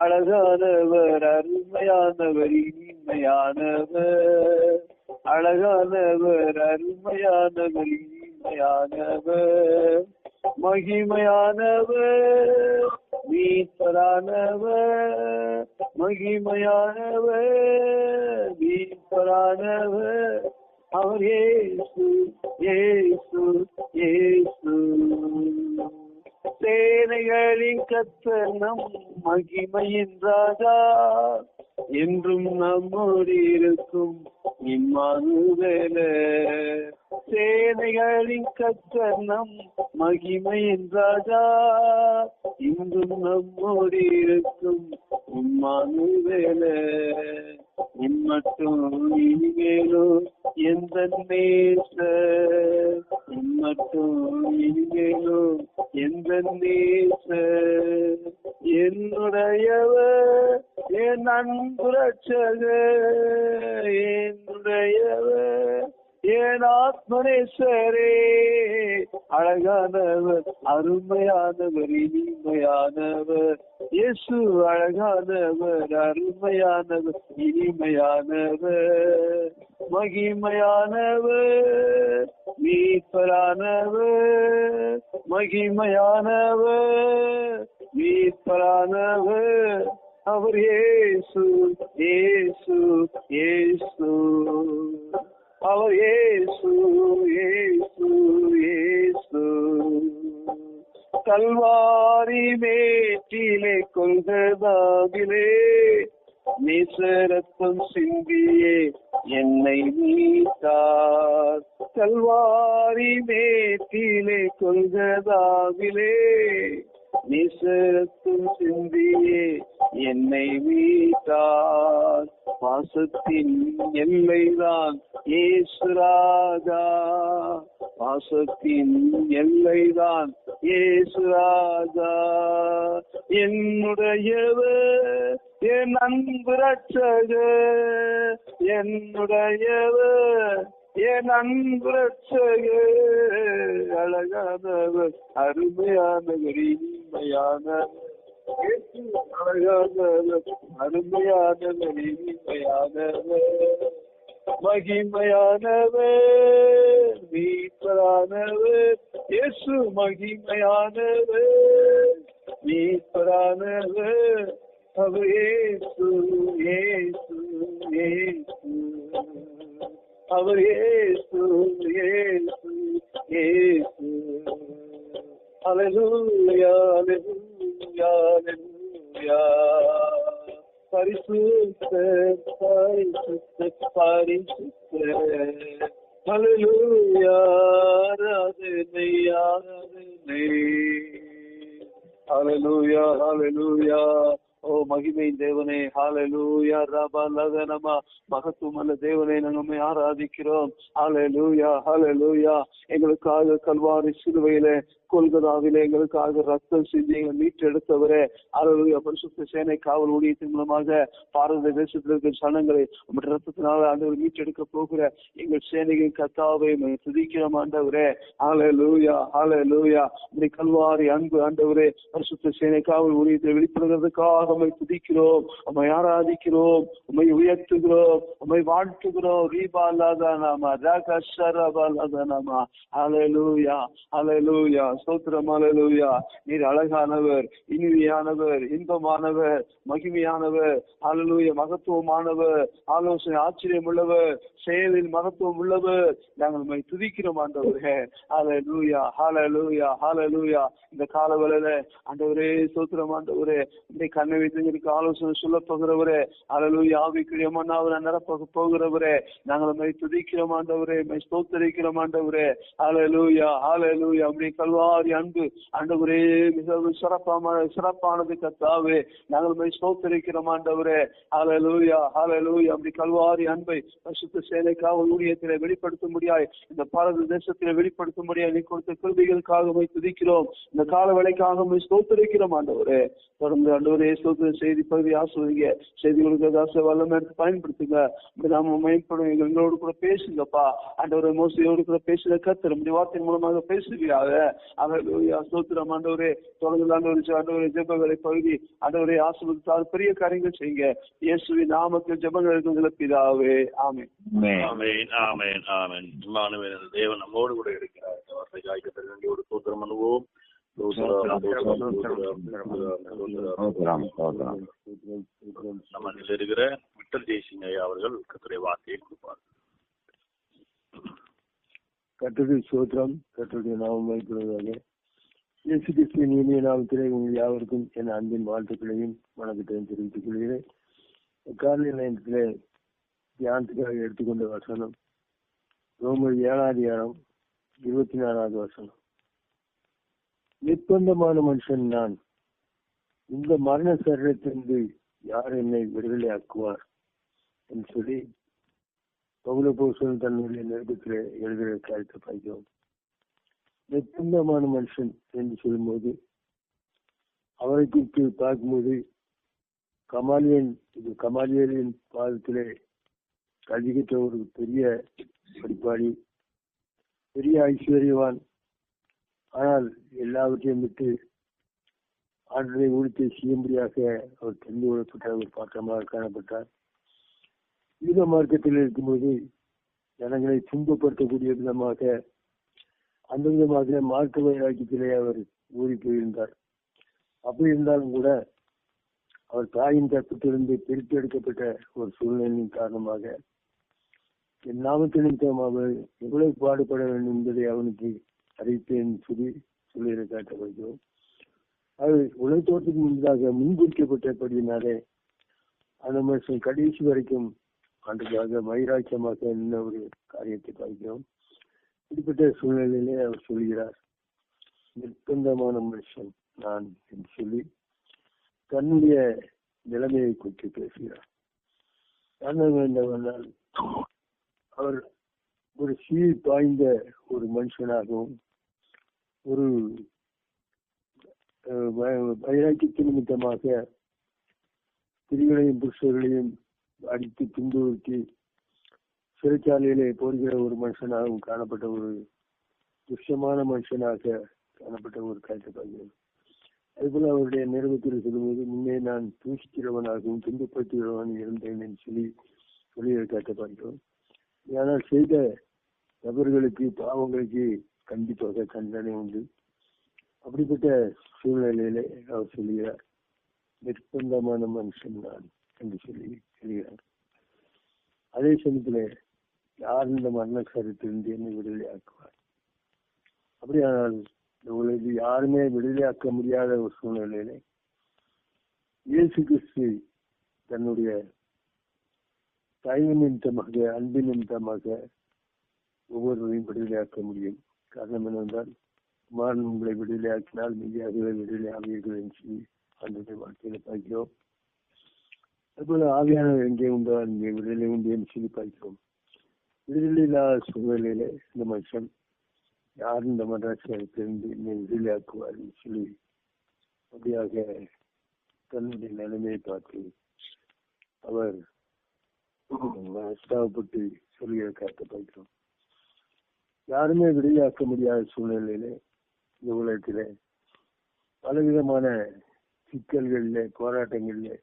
அழகானவர் அருமையானவர் இனிமையானவர். அழகானவர் அருமையானவர் இனிமையானவர். மகிமையானவர் மீட்பரானவர். மகிமையானவர் மீட்பரானவர். அவர் ஏசு ஏசு ஏசு. சேனைகளின் கத்தர் நம் மகிமையின் ராஜா. என்றும் நம்மோடு இருக்கும் இம்மானுவேல. சேனைகளின் கத்தர் நம் மகிமையின் ராஜா. இன்றும் நம்மோடு இருக்கும் இம்மானுவேல. இம்மட்டும் இனிமேலும் எந்த நேச ஆத்மனேஸ்வரே அழகானவர் அருமையானவர் இனிமையானவர். இயேசு அழகானவர் அருமையானவர் இனிமையானவர். மகிமையானவர் மீட்பரானவர். மகிமையானவர் மீட்பரானவர். அவர் இயேசு இயேசு இயேசு. கல்வாரி மேட்டிலே கொள்கதாவிலே நேசரத்தம் சிந்தியே என்னை நீத்தார் கல்வாரி மேற்றிலே கொள்கதாகிலே நேசரத்தும் சிந்தியே என்னை மீட்டார் பாசத்தின் எல்லைதான் ஏசுராஜா பாசத்தின் எல்லைதான் ஏசுராஜா என்னுடையவு என் அன்பு ரட்சகு என்னுடையவு என் அன்பு ரட்சகு அழகானவர் அருமையானவர் இனிமையானவர் அருமையானவர் இனிமையானவர் மகிமையானவர் மீட்பரானவர் இயேசு மகிமையானவர் மீட்பரானவர் அவர் இயேசு இயேசு அவர் இயேசு இயேசு பரிசுத்த பரிசுத்த பரிசுத்த ஹalleluya ஆராதனை ஆராதனை ஹalleluya ஓ மகிமை தேவனே ஹalleluya ரபா லகனமா மகத்துவமுள்ள தேவனே நாங்கள் ஆராதிக்கிறோம். ஹalleluya ஹalleluya எங்களுக்காக கல்வாரி சிலுவையில கொள்கதாவிலே எங்களுக்காக ரத்தம் செஞ்சு எங்களை மீட்டெடுத்தவரே. அலுவலக பரிசுத்த சேனை காவல் ஊழியத்தின் மூலமாக பாரத தேசத்தில் இருக்கிற சனங்களை உங்களுடைய ரத்தத்தினால ஆண்டவர் மீட்டெடுக்க போகிற எங்கள் சேனையின் கத்தாவை துதிக்கிறோம் ஆண்டவரே. ஆலே லூயா ஆலே லூயா இந்த கல்வாரி அன்பு ஆண்டவரே பரிசுத்த சேனை காவல் ஊழியத்தை வெளிப்படுகிறதுக்காக உண்மை துதிக்கிறோம் உண்மை ஆராதிக்கிறோம் உண்மை உயர்த்துகிறோம் உண்மை வாழ்த்துகிறோம். ரீபா அல்லாத நாமா ராகா நாமா ஆலே நாமா. அலையலூயா லூயா சோத்திரம் அலலூயா நீர் அழகானவர் இனிமையானவர் இன்பமானவர் மகிமையானவர் அலலூய மகத்துவமானவர் ஆலோசனை ஆச்சரியம் உள்ளவர் செயலில் மகத்துவம் உள்ளவர் நாங்கள் உண்மை துதிக்கிறோம் ஆண்டவரே. ஹalleluya ஹalleluya ஹalleluya இந்த கால வேளையில ஆண்டவரே சோத்திரம் ஆண்டவரே. இந்த கண்ணை வைத்து ஆலோசனை சொல்ல போகிறவரே. அலலூயா ஆவிக்குரிய மன்னாவர் நிரப்ப போகிறவரே. நாங்கள் உண்மை துதிக்கிறோம் ஆண்டவரே. உண்மை ஸ்தோத்தரிக்கிறோம் ஆண்டவரே. ஹalleluya ஹalleluya அப்படி மாதிரி அன்பு. ஆண்டவரே மிகவும் சிறப்பான சிறப்பானது கத்தாவே. நாங்கள் போய் சோத்தரிக்கிறோம் ஆண்டவரே. ஹalleluya ஹalleluya அப்படி கல்வாரி அன்பை பசுத்த சேலைக்காக ஊழியத்தில வெளிப்படுத்த முடியாய் இந்த பாரத தேசத்தில வெளிப்படுத்த முடியாது நீ கொடுத்த கிருபிகளுக்காக போய் துதிக்கிறோம். இந்த கால வேலைக்காக போய் சோத்தரிக்கிறோம் ஆண்டவரே. தொடர்ந்து ஆண்டவரே சோத்திர செய்தி பகுதி ஆசிரியங்க செய்தி கொடுக்கிறதாச வல்லமை எடுத்து பயன்படுத்துங்க. நாம மேம்படும் எங்களோடு கூட பேசுங்கப்பா. ஆண்டவரை மோசையோடு கூட பேசுகிற கத்திரம் வார்த்தை மூலமாக பேசுகிறாங்க அலலூயா சோத்திரம் ஆண்டவரே தொடர்ந்து ஆண்டவரே ஆண்டவரே ஜெபங்களை பகுதி. ஆண்டவரே ஆசிர்வதித்தால் பெரிய காரியங்கள் செய்யுங்க. இயேசுவின் நாமத்தில் ஜெபங்கள் இருக்குங்கிற பிதாவே. ஆமே ஆமென் ஆமென் ஆமென். இம்மானுவேல் தேவன் நம்மோடு கூட இருக்கிறார். வேண்டியோடு சோத்திரம் சோத்திரம். நம்ம இருக்கிற விட்டல் ஜெய்சிங் ஐயா அவர்கள் கத்துடைய வார்த்தையை கொடுப்பார். கட்டுரை சோத்திரம் கட்டுரை நாமம் வைக்கிறதாக இயேசு கிறிஸ்துவின் இனிய நாமத்திலே உங்கள் யாவருக்கும் என் அன்பின் வாழ்த்துக்களையும் வணக்கத்தையும் தெரிவித்துக் கொள்கிறேன். காலை நேரத்திலே தியானத்துக்காக எடுத்துக்கொண்ட வசனம் ரோமர் ஏழாதிகாரம் இருபத்தி நாலாவது வசனம். நிர்பந்தமான மனுஷன் நான். இந்த மரண சரீரத்திலிருந்து யார் என்னை விடுதலையாக்குவார்? என்று சொல்லி பகுலபோசன் தன்னுடைய நெருக்கத்தில் எழுதுகிற காரியத்தை பார்க்கிறோம் நிர்பந்தமான மனுஷன் என்று சொல்லும்போது அவரை குறித்து பார்க்கும்போது கமாலியன் இது கமாலியலின் பாதத்திலே கல்விக்கிட்ட ஒரு பெரிய படிப்பாளி பெரிய ஐஸ்வர்யவான். ஆனால் எல்லாவற்றையும் விட்டு ஆண்டரை ஊழித்தை செய்யும்படியாக அவர் தெரிந்து கொள்ளப்பட்ட ஒரு பாத்திரமாக காணப்பட்டார். யூத மார்க்கத்தில் இருக்கும்போது ஜனங்களை துன்பப்படுத்தக்கூடிய விதமாக அந்த விதமாக மார்க்க வைராக்கியத்திலே அவர் ஊறி போயிருந்தார். அப்படி இருந்தாலும் கூட அவர் தாயின் கற்பத்திலிருந்து பிரித்து எடுக்கப்பட்ட ஒரு சூழ்நிலையின் காரணமாக என் நாமத்து அவர் எவ்வளவு பாடுபட வேண்டும் என்பதை அவனுக்கு அறிவித்தேன் சொல்லி சொல்லிட காட்ட அது உலகத்தோட்டத்துக்கு முன்பதாக முன்குறிக்கப்பட்டபடியினாலே அந்த மனுஷன் கடைசி வரைக்கும் ஆண்டுக்காக வைராக்கியமாக என்ன ஒரு காரியத்தை பார்க்கிறோம் இப்படிப்பட்ட சூழ்நிலையிலே அவர் சொல்கிறார். நிர்பந்தமான மனுஷன் நான் என்று சொல்லி தன்னுடைய நிலைமையை குறித்து பேசுகிறார். காரணம் என்னவென்றால் அவர் ஒரு சீர் பாய்ந்த ஒரு மனுஷனாகவும் ஒரு அஹ், வைராக்கியத்தின் நிமித்தமாக ஸ்திரீகளையும் புருஷர்களையும் அடித்து துன்புறுத்தி சிறைச்சாலையிலே போடுகிற ஒரு மனுஷனாகவும் காணப்பட்ட ஒரு துஷ்யமான மனுஷனாக காணப்பட்ட ஒரு காட்சி பார்க்கிறோம் அதுபோல அவருடைய நிறுவத்தில் சொல்லும்போது முன்னே நான் தூஷிக்கிறவனாகவும் துன்பப்படுத்துகிறவன் இருந்தேன் என்று சொல்லி சொல்லி காட்ட பார்க்கிறோம் ஆனால் செய்த நபர்களுக்கு பாவங்களுக்கு கண்டிப்பாக தண்டனை உண்டு. அப்படிப்பட்ட சூழ்நிலையிலே அவர் சொல்லுகிறார் நிர்பந்தமான மனுஷன் நான் என்று சொல்லி. அதே சமயத்தில் யார் இந்த மரண கருத்திலிருந்து என்னை விடுதலை ஆக்குவார் அப்படியானால் இந்த உலகில் யாருமே விடுதலையாக்க முடியாத ஒரு சூழ்நிலையிலே இயேசு கிறிஸ்து தன்னுடைய தயவு நிமித்தமாக அன்பு நிமித்தமாக ஒவ்வொருவரையும் விடுதலையாக்க முடியும். காரணம் என்னவென்றால் குமாரன் உங்களை விடுதலையாக்கினால் மீதியாகவே விடுதலை ஆவீர்கள் என்று அந்த வாழ்க்கையில பார்க்கிறோம். அதுபோல ஆவியானவர் எங்கே உண்டோ அங்கே விடுதலை உண்டு என்று சொல்லி பார்க்கிறோம் விடுதலை இல்லாத சூழ்நிலையில இந்த மனுஷன் யார் இந்த மதராசியிலிருந்து என்னை விடுதலையாக்குவார் என்று சொல்லி அப்படியாக தன்னுடைய நிலைமையை பார்த்து அவர் அஸ்தாவப்பட்டு சொல்கிற காட்ட பார்க்கிறோம் யாருமே விடுதலையாக்க முடியாத சூழ்நிலையில இந்த உலகத்திலே பலவிதமான சிக்கல்களிலே போராட்டங்களிலே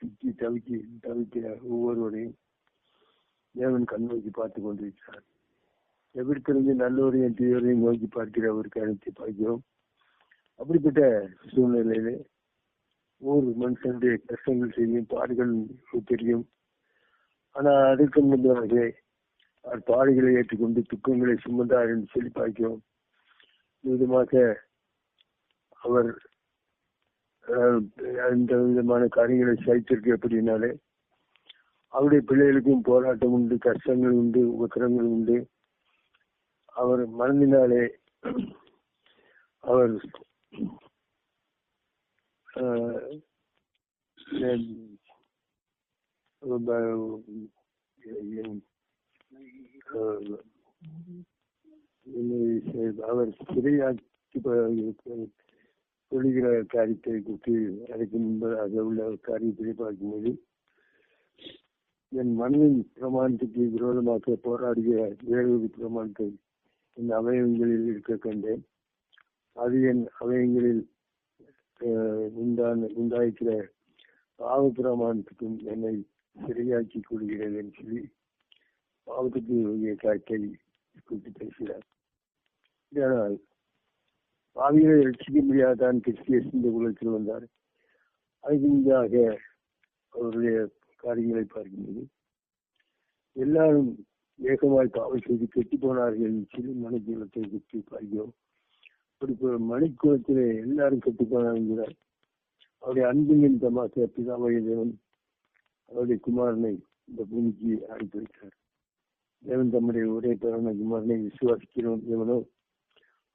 சிக்கி தவிக்கி தவிக்கிற ஒவ்வொருவரையும் தேவன் கண் நோக்கி பார்த்து கொண்டிருக்கிறார். எவ்விடத்திலிருந்து நல்லவரையும் தீவரையும் நோக்கி பார்க்கிற ஒரு கருத்தை பார்க்கிறோம். அப்படிப்பட்ட சூழ்நிலையிலே ஒவ்வொரு மனுஷனுடைய கஷ்டங்கள் செய்யும் பாடுகள் தெரியும். ஆனா அதற்கு முன்பாக அவர் பாடுகளை ஏற்றுக்கொண்டு துக்கங்களை சுமந்தார் என்று சொல்லி பார்க்கிறோம். விதமாக அவர் எந்த அந்த விதமான காரியங்களை சைத்திருக்கு எப்படினாலே அவருடைய பிள்ளைகளுக்கும் போராட்டம் உண்டு கஷ்டங்கள் உண்டு உபக்கிரங்கள் உண்டு அவர் மறந்தினாலே அவர் அவர் சிறையாக்கி சொல்லுகிற காரியத்தை குறித்து அதுக்கு அதில் உள்ள காரியத்தை பார்க்கும்போது என் மனதின் பிரமாணத்துக்கு விரோதமாக போராடுகிற வேறு பிரமாணத்தை என் அவயங்களில் இருக்க கண்டேன். அது என் அவயங்களில் உண்டான உண்டாயிருக்கிற பாவ பிரமாணத்துக்கும் என்னை சிறையாக்கி கொள்கிறேன் சொல்லி பாவத்துக்கு உரிய குறித்து பேசுகிறார் இதனால் பாவிகளை ரட்சிக்க முடியாதான் கிறிஸ்தியஸ் இந்த உலகத்தில் வந்தார். அதுக்கு மீதாக அவருடைய காரியங்களை பார்க்கின்றது. எல்லாரும் வேகமாய் பாவம் செய்து கெட்டு போனார்கள். என்று சொல்லி மணிக்குலத்தை பற்றி பார்க்கிறோம் அப்படி மணிக்குலத்திலே எல்லாரும் கெட்டு போனார்கள் அவருடைய அன்பின் தமாசை பிதாமய தேவன் அவருடைய குமாரனை இந்த பூமிக்கு அனுப்பி வைத்தார் தேவன் தம்முடைய ஒரே பிறந்த குமாரனை விசுவாசிக்கிறோம். எவனோ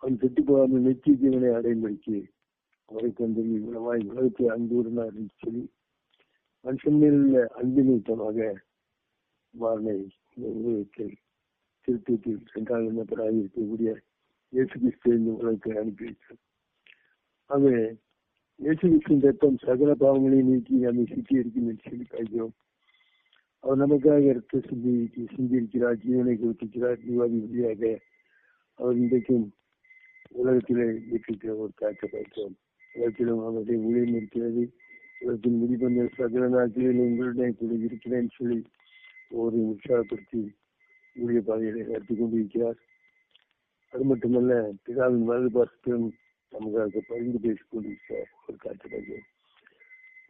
அவன் கெட்டு போகாமல் நெற்றி ஜீவனை அடையும்படிக்கு அவரை கொண்டு இவ்வளவாய் உலகத்தை அன்பூரினார் என்று சொல்லி மனுஷன் மேல் உள்ள அன்பு நிமித்தமாக மாறனை இந்த உலகத்தில் திருத்தத்தில் இரண்டாவது எண்ணப்படாக இருக்கக்கூடிய இயேசு கிறிஸ்து இந்த உலகத்தை அனுப்பி வைத்தார். ஆகவே இயேசு கிறிஸ்துவின் ரத்தம் சகல பாவங்களையும் நீக்கி நம்மை சுற்றி இருக்கும் என்று சொல்லி காய்க்கிறோம். அவர் நமக்காக ரத்த சிந்தி சிந்திருக்கிறார் ஜீவனை கொடுத்திருக்கிறார் ஜீவாதி வழியாக அவர் இன்றைக்கும் உலகத்திலே வீட்டிருக்கிற ஒரு காட்சி பார்க்கிறோம் உலகத்திலும் அவருடைய ஊழியம் இருக்கிறது. உலகத்தின் முடிவந்த சகல நாட்களில் உங்களுடைய கூட இருக்கிறேன் சொல்லி ஒரு உற்சாகப்படுத்தி ஊழிய பாதையை நடத்தி கொண்டிருக்கிறார். அது மட்டுமல்ல பிதாவின் வலது பாசத்திலும் நமக்காக பகிர்ந்து பேசிக் கொண்டிருக்கிறார். ஒரு காட்சி பார்க்கிறோம்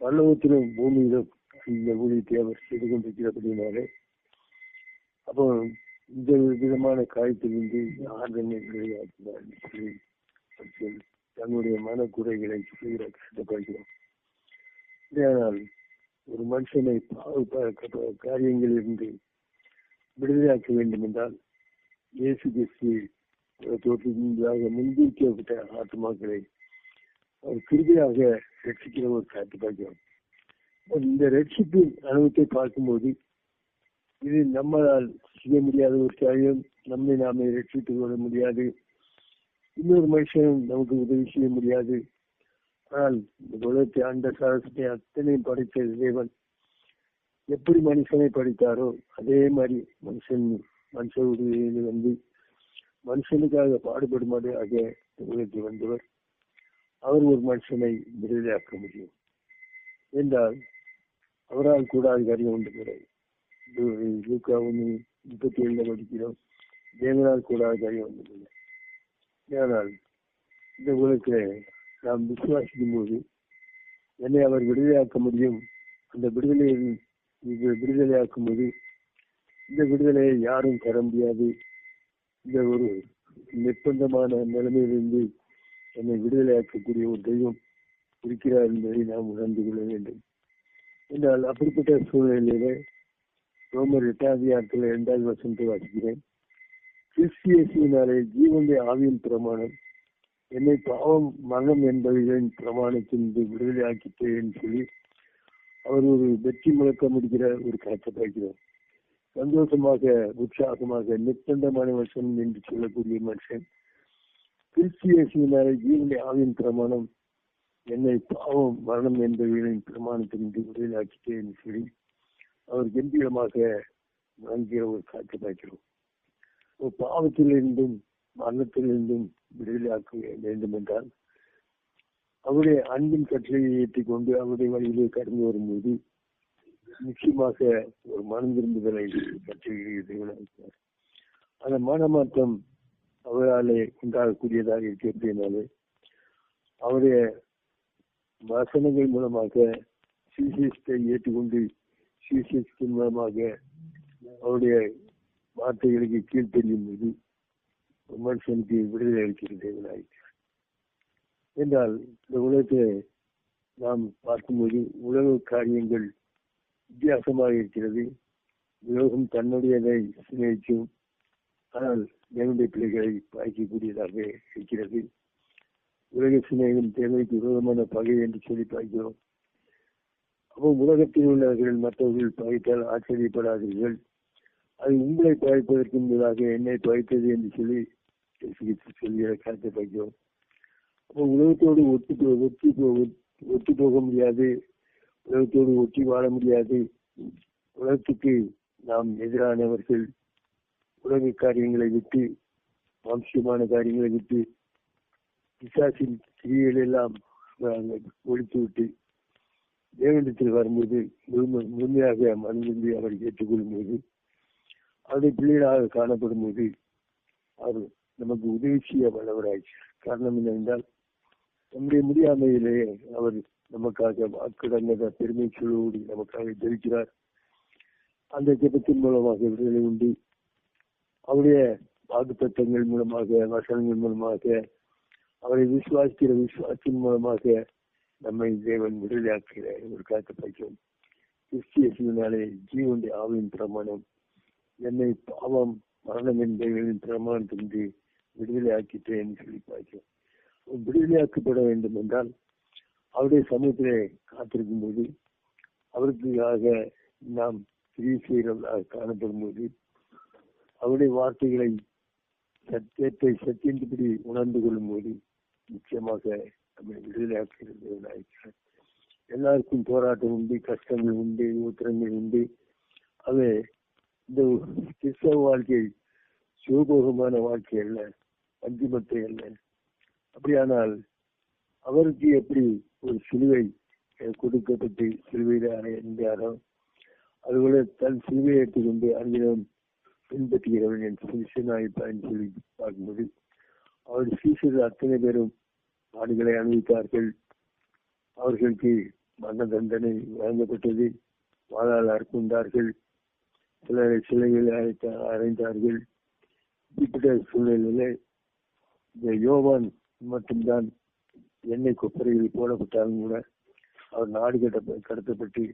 பல்லவத்திலும் பூமியிலும் இந்த ஊழியத்தை அவர் செய்து கொண்டிருக்கிறபடினாலே அப்போ இந்த விதமான காயத்திலிருந்து யார் விளையாட்டினார் தன்னுடைய மனக்குறைகளை குறைகளை கஷ்டப்படுகிறோம் ஆனால் ஒரு மனுஷனை பாவ காரியங்களிலிருந்து விடுதலையாக்க வேண்டும் என்றால் இயேசு கிறிஸ்து தோற்றமாக முன்பிக்கப்பட்ட ஆத்மாக்களை அவர் கிருதியாக ரட்சிக்கிற ஒரு காட்டு பார்க்கிறோம். இந்த ரட்சிப்பின் அனுபவத்தை பார்க்கும்போது இது நம்மளால் செய்ய முடியாத ஒரு காரியம். நம்மை நாமே ரட்சித்துக் கொள்ள முடியாது. இன்னொரு மனுஷனும் நமக்கு உதவி செய்ய முடியாது. ஆனால் இந்த உலகத்தை ஆண்ட சாரத்தை அத்தனையும் படைத்த இறைவன். எப்படி மனுஷனை படித்தாரோ அதே மாதிரி மனுஷன் மனுஷ உதவியில் வந்து மனுஷனுக்காக பாடுபடுமாறு ஆக உலகத்தில் வந்தவர். அவர் ஒரு மனுஷனை விடுதலையாக்க முடியும். என்றால் அவரால் கூட காரியம் ஒன்று கிடையாது லூக்கா ஒன்று முப்பத்தி ஏழுல படிக்கிறோம் தேவனால் கூடாத காரியம் இந்த உலகத்தில் நாம் விசுவாசிக்கும் போது என்னை அவர் விடுதலையாக்க முடியும்? அந்த விடுதலையை விடுதலையாக்கும் போது இந்த விடுதலையை யாரும் பெற முடியாது. இந்த ஒரு நிர்பந்தமான நிலைமையிலிருந்து என்னை விடுதலையாக்கக்கூடிய ஒரு தெய்வம் இருக்கிறார் என்பதை நாம் உணர்ந்து கொள்ள வேண்டும். என்றால் அப்படிப்பட்ட சூழ்நிலையிலே ரோமர் எட்டாவது அதிகாரத்தில் இரண்டாவது வசனத்தை வாசிக்கிறேன் கிறிஸ்தியசியினாலே ஜீவனுடைய ஆவியின் பிரமாணம். என்னை பாவம் மரணம் பிரமாணத்தின் பிரமாணத்திலிருந்து விடுதலையாக்கிட்டேன் சொல்லி அவர் ஒரு வெற்றி முழக்கம் முடிக்கிற ஒரு கணக்கை பார்க்கிறோம் சந்தோஷமாக உற்சாகமாக நிர்பந்தமான மனுஷன் என்று சொல்லக்கூடிய மனுஷன் கிறிஸ்தியசியினாலே ஜீவனுடைய ஆவியின் பிரமாணம். என்னை பாவம் மரணம் என்பவைகளின் பிரமாணத்திலிருந்து விடுதலையாக்கிட்டேன் சொல்லி அவர் கம்பீரமாக வாங்கிற ஒரு காட்சி பார்க்கிறோம் ஒரு பாவத்திலிருந்தும் மரணத்திலிருந்தும் விடுதலையாக்க வேண்டும் என்றால் அவருடைய அன்பின் கட்டளையை ஏற்றிக்கொண்டு அவருடைய வழியிலே கடந்து வரும்போது நிச்சயமாக ஒரு மனம் திரும்புதலை கட்டளை அந்த மனமாற்றம் அவராலே உண்டாகக்கூடியதாக இருக்கிறதுனாலே அவருடைய வசனங்கள் மூலமாக சிசிஎஸ்டை ஏற்றுக்கொண்டு சிசிஎஸ்டின் மூலமாக அவருடைய வார்த்தைகளுக்கு கீழ்ப்படியும் போது ஒரு மனுஷனுக்கு விடுதலை அளிக்கிறது என்றால் இந்த உலகத்தை நாம் பார்க்கும்போது உலக காரியங்கள் வித்தியாசமாக இருக்கிறது. உலகம் தன்னுடையதை சிநேகிக்கும் ஆனால் தேவனுடைய பிள்ளைகளை பாய்க்கக்கூடியதாக இருக்கிறது. உலக சிநேகம் தேவைக்கு விரோதமான பகை என்று சொல்லி பார்க்கிறோம் அப்போ உலகத்தில் உள்ளவர்கள் மற்றவர்கள் பகைத்தால் ஆச்சரியப்படாதீர்கள். அது உங்களை பகைப்பதற்கு முன்பதாக என்னை பகைத்தது என்று சொல்லி சொல்கிற கருத்தை பார்க்கிறோம். அப்போ உலகத்தோடு ஒத்து போ- ஒத்து போ- ஒத்து போக முடியாது. உலகத்தோடு ஒட்டி வாழ முடியாது. உலகத்துக்கு நாம் எதிரானவர்கள். உலக காரியங்களை விட்டு வம்சியமான காரியங்களை விட்டு பிசாசின் கிரியைகள் எல்லாம் ஒழித்து விட்டு தேவனிடத்தில் வரும்போது முழுமையாக மனதிலிருந்து அவர் ஏற்றுக்கொள்ளும் போது அவருடைய பிள்ளைகளாக காணப்படும் போது அவர் நமக்கு உதவி செய்ய வல்லவராயிற்று காரணம் என்னவென்றால் நம்முடைய முடியாமையிலே அவர் நமக்காக வாக்குடங்க பெருமை சூழலோடு நமக்காக ஜெயிக்கிறார் அந்த திட்டத்தின் மூலமாக விடுதலை உண்டு. அவருடைய திட்டங்கள் மூலமாக வசனங்கள் மூலமாக அவரை விசுவாசிக்கிற விசுவாசத்தின் மூலமாக நம்மை தேவன் விடுதலையாக்குகிற ஒரு காத்து பைக்கும் கிறிஸ்திய சூழ்நிலை ஜீவனுடைய ஆவின் பிரமாணம். என்னை பாவம் மரணம் என்பவர்களின் பிரமாணத்திற்கு விடுதலை ஆக்கிட்டேன் சொல்லி பார்க்கிறோம். விடுதலையாக்கப்பட வேண்டும் என்றால் அவருடைய சமயத்திலே காத்திருக்கும் போது அவருக்காக நாம் பிரிவு செய்கிறவர்களாக காணப்படும் போது அவருடைய வார்த்தைகளை சத்தியத்தை சத்தியத்தின்படி உணர்ந்து கொள்ளும் போது நிச்சயமாக நம்மை விடுதலையாக்குகிறது எல்லாருக்கும் போராட்டம் உண்டு கஷ்டங்கள் உண்டு ஊத்திரங்கள் உண்டு அது இந்த கிறிஸ்தவ வாழ்க்கை சுகபோகமான வாழ்க்கை அல்ல அந்திமத்தை அல்ல அப்படியானால் அவருக்கு எப்படி ஒரு சிலுவை கொடுக்கப்பட்டு சிலுவையில் அடைந்தாரோ அதுபோல தன் சிலுவையை எடுத்துக்கொண்டு அங்கிடம் பின்பற்றுகிறவன் என் சிஷனாயிருப்பான் சொல்லி பார்க்கும்போது அவர் சீசர்கள் அத்தனை பேரும் ஆடுகளை அணிவித்தார்கள். அவர்களுக்கு மரண தண்டனை வழங்கப்பட்டது. வாழால் அறுப்புண்டார்கள் சிலரை சிலைகளை அழைத்த அறைந்தார்கள் இப்படிப்பட்ட சூழ்நிலையில இந்த யோவான் மட்டும்தான் எண்ணெய் கொப்பரையில் போடப்பட்டாலும் கூட அவர் நாடு கட்ட கடத்தப்பட்டு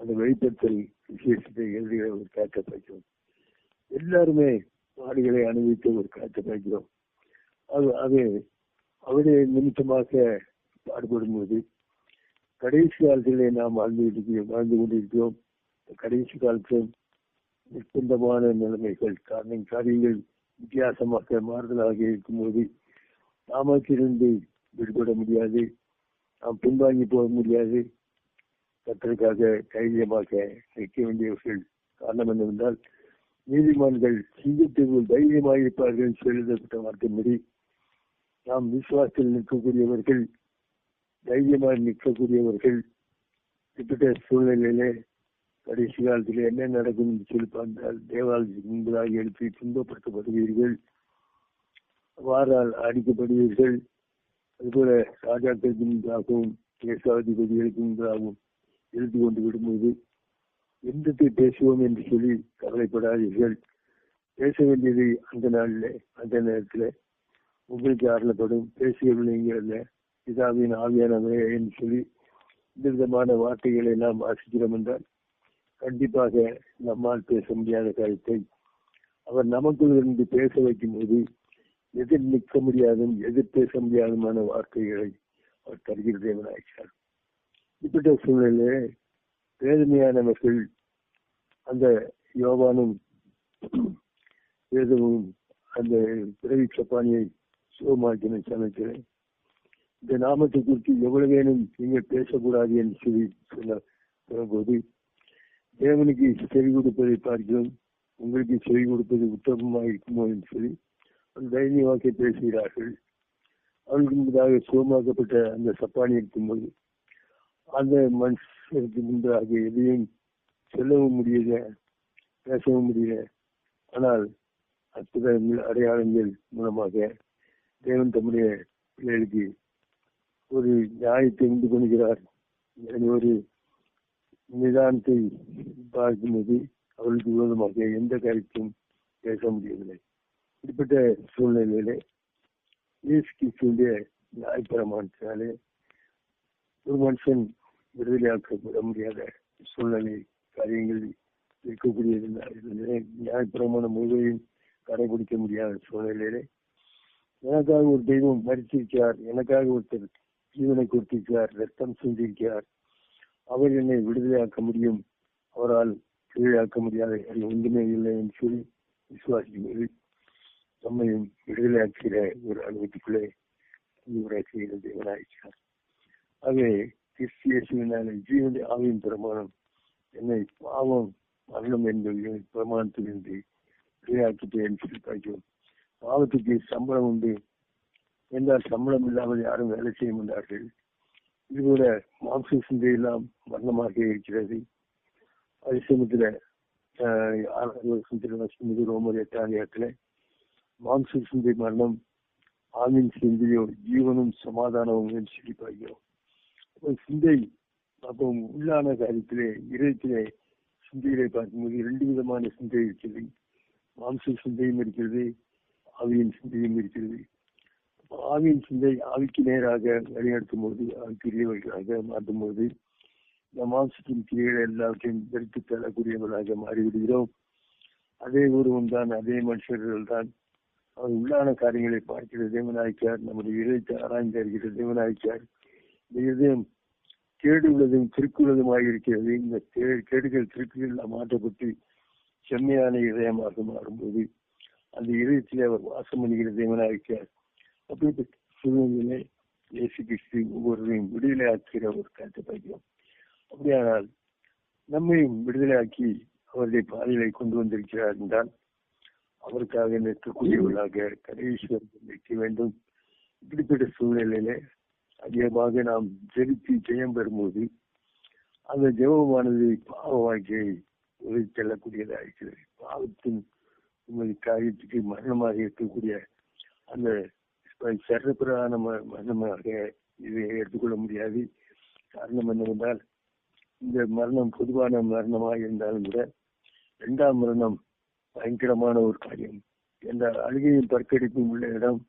அந்த வெளிப்படுத்தல் விசேஷத்தை எழுதுகிற ஒரு காற்றை பார்க்கிறோம். எல்லாருமே ஆடுகளை அனுபவித்து ஒரு காற்றை பார்க்கிறோம். அது அது அவருடைய நிமித்தமாக பாடுபடும் போது கடைசி காலத்திலே நாம் வாழ்ந்து இருக்கிறோம் வாழ்ந்து கொண்டிருக்கிறோம். கடைசி காலத்திலும் நிர்பந்தமான நிலைமைகள் காரணம் காரியங்கள் வித்தியாசமாக மாறுதலாக இருக்கும்போது நாமத்திலிருந்து விடுபட முடியாது. நாம் பின்வாங்கி போக முடியாது. கத்தலுக்காக தைரியமாக நிற்க வேண்டியவர்கள் காரணம் என்னவென்றால் நீதிமான்கள் சிங்கத்திற்குள் தைரியமாக இருப்பார்கள் எழுதப்பட்ட வார்த்தைப்படி நாம் விசுவாசத்தில் நிற்கக்கூடியவர்கள் தைரியமாக நிற்கக்கூடியவர்கள் இப்பட்ட சூழ்நிலையிலே கடைசி காலத்தில் என்ன நடக்கும் என்று சொல்லி பார்த்தால் தேவாலயத்துக்கு முன்பதாக எழுப்பி துன்பப்படுத்தப்படுவீர்கள் வாரால் அடிக்கப்படுவீர்கள். அதுபோல ராஜாக்களுக்கு முன்பதாகவும் தேசாதிபதிகளுக்கு முன்பதாகவும் எழுதி கொண்டு விடும்போது எந்தத்தை பேசுவோம் என்று சொல்லி கவலைப்படாதீர்கள். பேச வேண்டியது அந்த நாளில் அந்த நேரத்தில் உங்களுக்கு அருளப்படும் பேசுகிறீங்கல்ல பிதாவின் ஆவியானவரே என்று சொல்லி இந்த விதமான வார்த்தைகளை நாம் வாசிக்கிறோம் என்றால் கண்டிப்பாக நம்மால் பேச முடியாத கருத்தை அவர் நமக்குள் இருந்து பேச வைக்கும் போது எதிர் நிற்க முடியாதும் எதிர் பேச முடியாதுமான வார்த்தைகளை அவர் தருகிற தேவனாய்ச்சார் இப்பட்ட சூழ்நிலையிலே வேதனையானவர்கள் அந்த யோவானும் வேதமும் அந்த பிறவி சப்பானியை சுகமாக்கின சமைக்கிறேன். இந்த நாமத்தை குறித்து எவ்வளவு வேணும் நீங்கள் பேசக்கூடாது என்று சொல்லி சொன்ன போது தேவனுக்கு செவி கொடுப்பதை பார்க்கிறோம். உங்களுக்கு செவி கொடுப்பது உத்தமமாக இருக்குமோ என்று சொல்லி தைரியமாக பேசுகிறார்கள். அவனுக்கு முன்பதாக சுகமாக்கப்பட்ட அந்த சப்பானி இருக்கும்போது அந்த மனுஷனுக்கு முன்பதாக எதையும் சொல்லவும் முடியல பேசவும் முடியல. ஆனால் அற்புதங்கள் அடையாளங்கள் மூலமாக தேவன் தம்முடைய பிள்ளைகளுக்கு ஒரு நியாயத்தை உண்டு கொள்கிறார் ஒரு நிதானத்தை பார்க்கும்போது அவர்களுக்கு விரோதமாக எந்த கருத்தும் பேச முடியவில்லை. இப்படிப்பட்ட சூழ்நிலையிலே இயேசு கிறிஸ்துடைய நியாயப்பிரமாணத்தினாலே ஒரு மனுஷன் விடுதலையாக்கப்பட முடியாத சூழ்நிலை காரியங்கள் இருக்கக்கூடியது நியாயப்பிரமாணம் முழுவதையும் கடைபிடிக்க முடியாத சூழ்நிலையிலே எனக்காக ஒரு தெய்வம் மறித்திருக்கிறார். எனக்காக ஒருத்தர் ஜீவனை கொடுத்திருக்கிறார். ரத்தம் செஞ்சிருக்கிறார் அவர் என்னை விடுதலையாக்க முடியும். அவரால் விடுதலையாக்க முடியாத ஒன்றுமே இல்லை என்று சொல்லி விசுவாசிக்கும்போது நம்மையும் விடுதலையாக்கிற ஒரு அனுபவத்துக்குள்ளே செய்கிற தேவனாயிருக்கிறார் ஆகவே கிறிஸ்தியனால ஜீவன் ஆவியின் பிரமாணம். என்னை பாவம் மரணம் என்பது பிரமாணத்திலிருந்து விளையாக்கிட்டேன் சொல்லி பார்க்கிறோம் பாவத்துக்கு சம்பளம் உண்டு. என்றால் சம்பளம் இல்லாமல் யாரும் வேலை செய்ய மாட்டார்கள். இது கூட மாம்ச சிந்தையெல்லாம் மரணமாக இருக்கிறது. அதே சமயத்துல ஆறாவது ரோமர் எட்டாம் இடத்துல மாம்ச சிந்தை மரணம் ஆவின் சிந்தையோ ஜீவனும் சமாதானமும் என்று சொல்லி பார்க்கிறோம். சிந்தை அப்போ உள்ளான காரியத்திலே இதயத்திலே சிந்தைகளை பார்க்கும்போது இரண்டு விதமான சிந்தை இருக்கிறது. மாம்ச சிந்தையும் இருக்கிறது ஆவியின் சிந்தையும் இருக்கிறது. ஆவியின் சிந்தை ஆவிக்கு நேராக வழிநடத்தும் போது ஆவிக்குரியவர்களாக மாற்றும் போது நம் மாம்சத்தின் கீழே எல்லாவற்றையும் வெறுத்து தள்ளக்கூடியவர்களாக மாறிவிடுகிறோம். அதே ஒருவன் தான் அதே மனுஷர்கள் தான். அவர் உள்ளான காரியங்களை பார்க்கிற தேவனாய்க்கார் நம்முடைய இதயத்தை ஆராய்ந்து அறிகிற தேவனாய்க்கார் இந்த இதயம் கேடு உள்ளதும் திருக்குள்ளதுமாக இருக்கிறது. இந்த கே- கேடுகள் திருக்குகள் மாற்றப்பட்டு செம்மையான இதயமாக மாறும்போது அந்த இதயத்தில் அவர் வாசம் பண்ணுகிற தேவனாய்க்கார் அப்படிப்பட்ட சூழ்நிலை இயேசு கிறிஸ்து ஒவ்வொருவரையும் விடுதலை ஆக்குகிற ஒரு கருத்தை பார்க்கிறோம். அப்படியானால் நம்மையும் விடுதலையாக்கி அவருடைய பாதைகளை கொண்டு வந்திருக்கிறார் என்றால் அவருக்காக நிற்கக்கூடியவர்களாக கடைசிவர்கள் நிற்க வேண்டும். இப்படிப்பட்ட சூழ்நிலையிலே அதிகமாக நாம் ஜெயித்து ஜெயம் பெறும்போது அந்த ஜெபமானது பாவ வாழ்க்கையை உதவி செல்லக்கூடியதாக இருக்கிறது பாவத்தின் உமது காரியத்துக்கு மரணமாக இருக்கக்கூடிய அந்த சர்வபிரதான ம- மரணமாக இதை எடுத்துக்கொள்ள முடியாது. காரணம் என்னவென்றால் இந்த மரணம் பொதுவான மரணமாக இருந்தாலும் கூட இரண்டாம் மரணம் பயங்கரமான ஒரு காரியம். என்ற அழுகையும் பற்கடிப்பும் உள்ள இடம்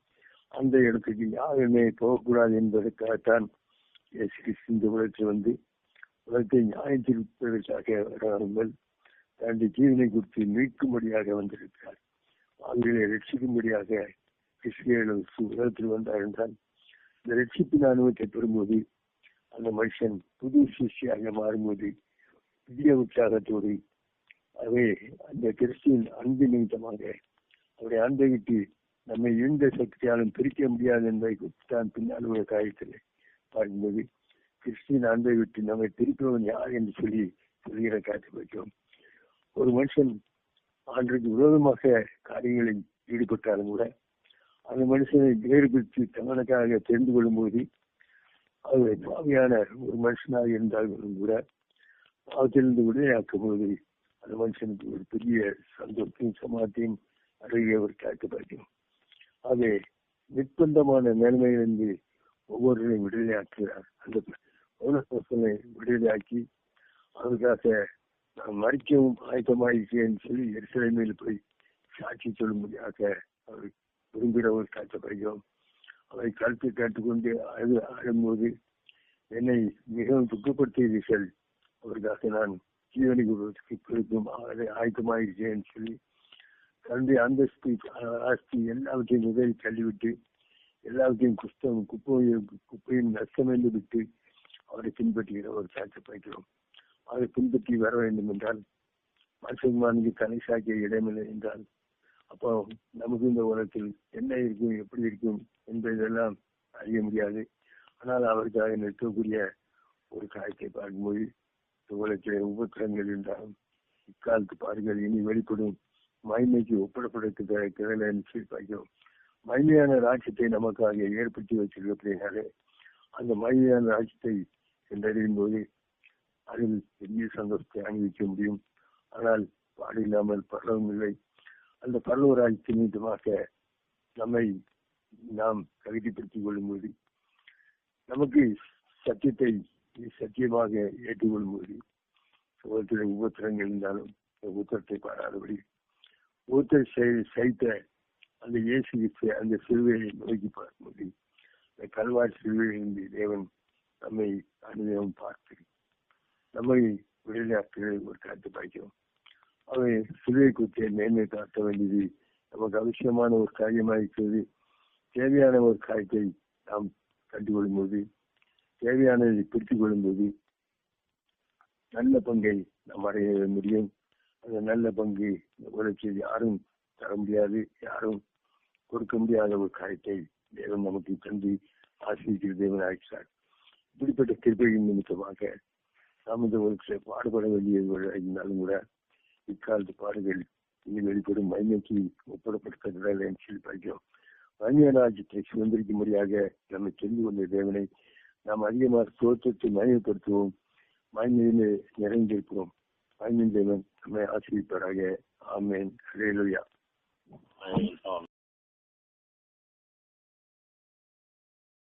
அந்த இடத்துக்கு யாருமே போகக்கூடாது என்பதற்காகத்தான் இயேசு கிறிஸ்து இந்த உலகத்தில் வந்து உலகத்தை நியாயம் திருப்பதற்காக வராமல் தன்னுடைய ஜீவனை குறித்து மீட்கும்படியாக வந்திருக்கிறார். அவர்களை ரட்சிக்கும்படியாக கிறிஸ்தியர்கள் உலகத்தில் வந்தார் என்றால் இந்த ரட்சிப்பின் அனுபவத்தை பெறும்போது அந்த மனுஷன் புது சிஷியாக மாறும்போது புதிய உற்சாகத்தோடு அவை அந்த கிறிஸ்துவின் அன்பு நிமித்தமாக அவருடைய அன்பை விட்டு நம்மை எந்த சக்தியாலும் பிரிக்க முடியாது என்பதை தான் பின்னால் ஒரு காரியத்தில் பார்க்கும்போது கிறிஸ்துவின் அன்பை விட்டு நம்மை பிரிப்பவன் யார் என்று சொல்லி சொல்கிற காட்சி வைக்கிறோம் ஒரு மனுஷன் ஆண்டுக்கு விரோதமாக காரியங்களில் ஈடுபட்டாலும் கூட அந்த மனுஷனை வேறுபடுத்தி தங்களுக்காக தெரிந்து கொள்ளும்போது அவர் பாவியான ஒரு மனுஷனாக இருந்தாலும் கூட பாவத்திலிருந்து விடுதலையாக்கும் போது அந்த மனுஷனுக்கு ஒரு பெரிய சந்தோஷத்தையும் சமாத்தையும் அருகே அவர் காட்டு பார்க்கிறோம். ஆகவே நிர்பந்தமான நிலைமையிலிருந்து ஒவ்வொருவரையும் விடுதலையாக்குகிறார். அந்த விடுதலையாக்கி அதுக்காக மறிக்கவும் ஆயத்தமாயிருக்கேன்னு சொல்லி எரிசலைமையில் போய் சாட்சி சொல்லும்படியாக அவர் விரும்புகிற ஒரு காட்டப்படுகிறோம் அவரை கருத்து கேட்டுக்கொண்டு அழு ஆடும்போது என்னை மிகவும் துக்கப்படுத்துகிறீர்கள் அவருக்காக நான் ஜீவனை கொடுப்பதற்கு கொடுக்கும் ஆயத்தமாயிருக்கேன்னு சொல்லி தன்னுடைய அந்தஸ்து ஆஸ்தி எல்லாவற்றையும் முதலில் தள்ளிவிட்டு எல்லாவற்றையும் குஸ்தம் குப்பையும் குப்பையும் நஷ்டம் என்று விட்டு அவரை பின்பற்றுகிற ஒரு சாட்சி படிக்கிறோம் அதை பின்பற்றி வர வேண்டும் என்றால் மனுஷன்மானுக்கு தலை சாக்கிய இடமில்லை என்றால் அப்போ நமக்கு இந்த உலகத்தில் என்ன இருக்கும் எப்படி இருக்கும் என்பதெல்லாம் அறிய முடியாது. ஆனால் அவருக்காக நிற்கக்கூடிய ஒரு காயத்தை பார்க்கும்போது இந்த உலகத்தில் உபத்திரங்கள் என்றாலும் இக்காலத்து பாருங்கள் இனி வெளிப்படும் மகிமைக்கு ஒப்பிடப்படுத்த கிடலன்னு சொல்லி பார்க்கிறோம். மகிமையான ராஜ்யத்தை நமக்காக ஏற்படுத்தி வச்சிருக்கிறதுனாலே அந்த மகிமையான ராஜ்யத்தை சென்றடையும் போது அதில் பெரிய சந்தோஷத்தை அனுபவிக்க முடியும். ஆனால் பாடில்லாமல் பரவும் இல்லை. அந்த பரலவ ராஜ்யத்தின் நம்மை நாம் தகுதிப்படுத்திக் கொள்ளும்போது நமக்கு சத்தியத்தை சத்தியமாக ஏற்றுக்கொள்ளும்போது சுகத்தில் உபத்திரங்கள் இருந்தாலும் உத்தரத்தை பாராதபடி ஒருத்தர் சைத்த அந்த இயேசு அந்த சிறுவையை நோக்கி பார்க்கும்போது அந்த கல்வாரி சிறுவையிலிருந்து தேவன் நம்மை அனுபவம் பார்த்து நம்மை விடுதலையாக்குகிற ஒரு காத்து பாய்க்கிறோம் அவை சிலுவை குத்திய மேன்மை காட்ட வேண்டியது நமக்கு அவசியமான ஒரு காரியமாக இருக்கிறது. தேவையான ஒரு காயத்தை நாம் கண்டுகொள்ளும் போது தேவையானதை பிடித்துக் கொள்ளும்போது நல்ல பங்கை நாம் அடைய முடியும். அந்த நல்ல பங்கு உலகத்தில் யாரும் தர முடியாது யாரும் கொடுக்க முடியாத ஒரு காரியத்தை தேவன் நமக்கு தந்து ஆசிரியர் தேவன் ஆகிறார் இப்படிப்பட்ட கிருப்பையின் நிமித்தமாக நாம் இந்த பாடுபட வேண்டியிருந்தாலும் கூட இக்காலத்து பாடுகள் இனி வெளிப்படும் மைமைக்கு ஒப்பிடப்பட்ட சொல்லி படிக்கிறோம் மனிதராஜ்யத்தை சுதந்திரிக்கும்படியாக நம்மை தெரிந்து கொண்ட தேவனை நாம் அதிகமாக தோற்றத்தை மயப்படுத்துவோம். மனிதனிலே நிறைந்திருக்கிறோம். மனிதன் தேவன் நம்மை ஆசிரியப்பாராக ஆமேன். ஹalleluya.